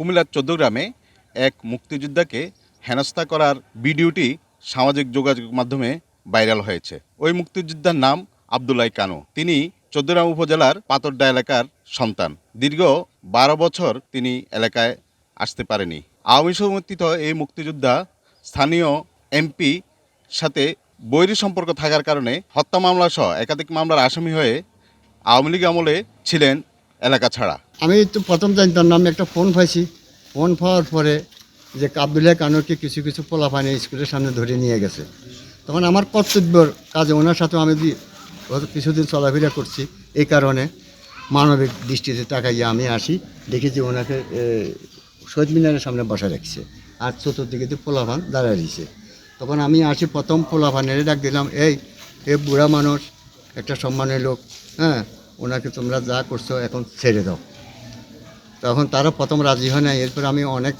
কুমিল্লার চৌদ্দগ্রামে এক মুক্তিযোদ্ধাকে হেনস্থা করার ভিডিওটি সামাজিক যোগাযোগ মাধ্যমে ভাইরাল হয়েছে। ওই মুক্তিযোদ্ধার নাম আবদুল্লাহ কানু। তিনি চৌদ্দগ্রাম উপজেলার পাতরডা এলাকার সন্তান। দীর্ঘ বারো বছর তিনি এলাকায় আসতে পারেনি। আওয়ামী সমর্থিত এই মুক্তিযোদ্ধা স্থানীয় এমপি সাথে বৈরী সম্পর্ক থাকার কারণে হত্যা মামলা সহ একাধিক মামলার আসামি হয়ে আওয়ামী লীগ আমলে ছিলেন এলাকা ছাড়া। আমি তো প্রথম জানতাম না, আমি একটা ফোন পাইছি। ফোন পাওয়ার পরে যে আবদুল্লাহ কানুকে কিছু কিছু পোলাপানি স্কুলের সামনে ধরে নিয়ে গেছে। তখন আমার কর্তব্যর কাজে ওনার সাথে আমি কিছুদিন চলাফেরা করছি, এই কারণে মানবিক দৃষ্টিতে তাকাইয়া আমি আসি, দেখি যে ওনাকে শহীদ মিনারের সামনে বসা রাখছে। আর চতুর্দিকে দিয়ে পোলাপান দাঁড়ায় দিয়েছে তখন আমি আসি, প্রথম পোলাপানের ডাক দিলাম, এই, এ বুড়া মানুষ, একটা সম্মানের লোক হ্যাঁ ওনাকে তোমরা যা করছ এখন ছেড়ে দাও। তখন তারা প্রথম রাজি হয় না এরপর আমি অনেক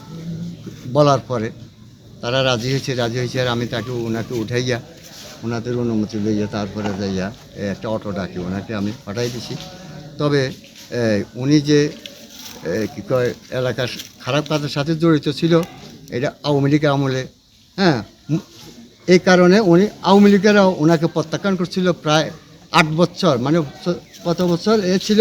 বলার পরে তারা রাজি হয়েছে রাজি হয়েছে আর আমি তাকে, ওনাকে উঠাইয়া, ওনাদের অনুমতি লইয়া তারপরে যাইয়া একটা অটো ডাকি, ওনাকে আমি পাঠাই দিছি। তবে উনি যে কী কয়, এলাকার খারাপ কাজের সাথে জড়িত ছিল, এটা আওয়ামী লীগ আমলে হ্যাঁ এই কারণে উনি আওয়ামী লীগেরাও ওনাকে প্রত্যাখ্যান করছিল প্রায় আট বছর মানে কত বছর? এ ছিল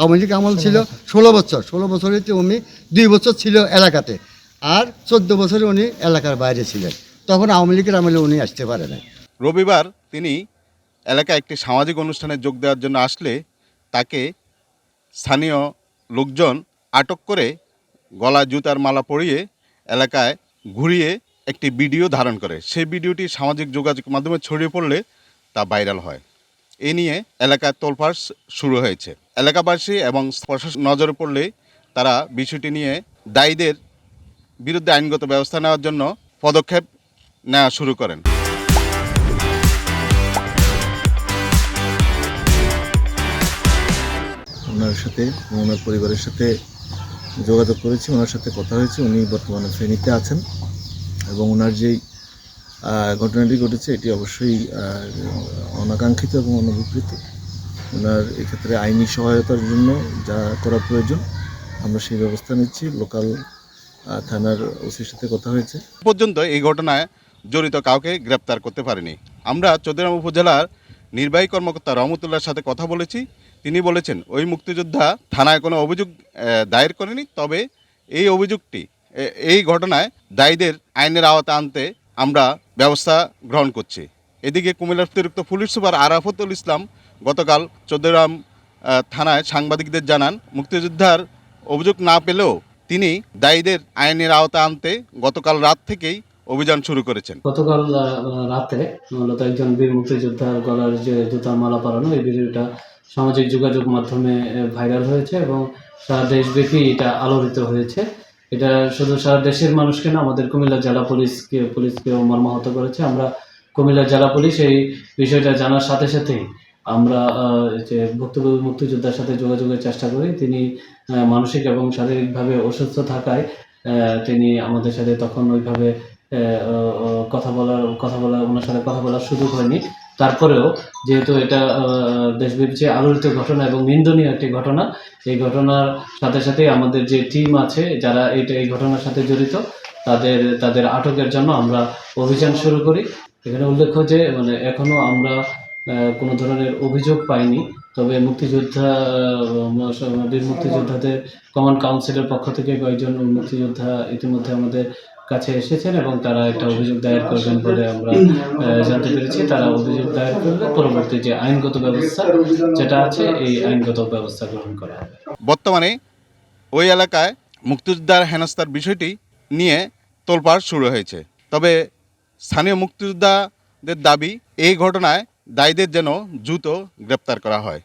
আওয়ামী লীগ আমল ছিল ষোলো বছর। ষোলো বছরে উনি দুই বছর ছিল এলাকাতে। আর চোদ্দ বছরে উনি এলাকার বাইরে ছিলেন। তখন আওয়ামী লীগের আমলে উনি আসতে পারে না রবিবার তিনি এলাকায় একটি সামাজিক অনুষ্ঠানে যোগ দেওয়ার জন্য আসলে তাকে স্থানীয় লোকজন আটক করে গলা, জুতার মালা পরিয়ে এলাকায় ঘুরিয়ে একটি ভিডিও ধারণ করে। সেই ভিডিওটি সামাজিক যোগাযোগ মাধ্যমে ছড়িয়ে পড়লে তা ভাইরাল হয়। এ নিয়ে এলাকায় তোলপাড় শুরু হয়েছে। এলাকাবাসী এবং প্রশাসন নজরে পড়লে তারা বিষয়টি নিয়ে দায়ীদের বিরুদ্ধে আইনগত ব্যবস্থা নেওয়ার জন্য পদক্ষেপ নেওয়া শুরু করেন। ওনার সাথে ওনার পরিবারের সাথে যোগাযোগ করেছি, ওনার সাথে কথা হয়েছে। উনি বর্তমানে ফেনীতে আছেন এবং ওনার যেই ঘটনাটি ঘটেছে, এটি অবশ্যই অনাকাঙ্ক্ষিত এবং অনভিপ্রেত ওনার এক্ষেত্রে আইনি সহায়তার জন্য যা করা প্রয়োজন, আমরা সেই ব্যবস্থা নিচ্ছি। লোকাল থানার ওসির সাথে কথা হয়েছে। পর্যন্ত এই ঘটনায় জড়িত কাউকে গ্রেপ্তার করতে পারেনি। আমরা চৌদ্দগ্রাম উপজেলার নির্বাহী কর্মকর্তা রহমতুল্লাহর সাথে কথা বলেছি। তিনি বলেছেন, ওই মুক্তিযোদ্ধা থানায় কোনো অভিযোগ দায়ের করেনি, তবে এই অভিযোগটি এই ঘটনায় দায়ীদের আইনের আওতা আনতে আমরা ব্যবস্থা গ্রহণ করছি। এদিকে কুমিল্লার অতিরিক্ত পুলিশ সুপার আরাফতুল ইসলাম গতকাল চৌদ্দগ্রাম থানায় সাংবাদিকদের জানান, মুক্তিযোদ্ধার অভিযোগ না পেলেও তিনি দায়ীদের আইনের আওতা আনতে গতকাল রাত থেকেই অভিযান শুরু করেছেন। গতকাল রাতে মূলত একজন বীর মুক্তিযোদ্ধার গলার যে জুতার মালা পরানো, এই ভিডিওটা সামাজিক যোগাযোগ মাধ্যমে ভাইরাল হয়েছে এবং সারা দেশব্যাপী এটা আলোড়িত হয়েছে। এটা শুধু সারা দেশের মানুষকে না, আমাদের কুমিল্লা জেলা পুলিশকে, পুলিশকেও মর্মাহত করেছে। আমরা কুমিল্লা জেলা পুলিশ এই বিষয়টা জানার সাথে সাথেই আমরা যে ভুক্তভোগী মুক্তিযোদ্ধার সাথে যোগাযোগের চেষ্টা করি। তিনি মানসিক এবং শারীরিকভাবে অসুস্থ থাকায় তিনি আমাদের সাথে তখন ওইভাবে কথা বলার কথা বলার ওনার সাথে কথা বলার সুযোগ হয়নি। তারপরেও যেহেতু এটা দেশব্যাপী যে আলোড়িত ঘটনা এবং নিন্দনীয় একটি ঘটনা, এই ঘটনার সাথে সাথে আমাদের যে টিম আছে, যারা এটা, এই ঘটনার সাথে জড়িত, তাদের তাদের আটকের জন্য আমরা অভিযান শুরু করি। এখানে উল্লেখ্য যে মানে এখনও আমরা কোনো ধরনের অভিযোগ পাইনি, তবে মুক্তিযোদ্ধা বীর মুক্তিযোদ্ধাদের কমান্ড কাউন্সিলের পক্ষ থেকে কয়েকজন মুক্তিযোদ্ধা ইতিমধ্যে আমাদের কাছে এসেছেন এবং তারা একটা অভিযোগ দায়ের করবেন বলে আমরা জানতে পেরেছি। তারা অভিযোগ দায়ের করলে পরবর্তী যে আইনগত ব্যবস্থা যেটা আছে, এই আইনগত ব্যবস্থা গ্রহণ করা হবে। বর্তমানে ওই এলাকায় মুক্তিযোদ্ধার হেনস্থার বিষয়টি নিয়ে তোলপাড় শুরু হয়েছে। তবে স্থানীয় মুক্তিযোদ্ধাদের দাবি, এই ঘটনায় দায়ীদের যেন দ্রুত গ্রেপ্তার করা হয়।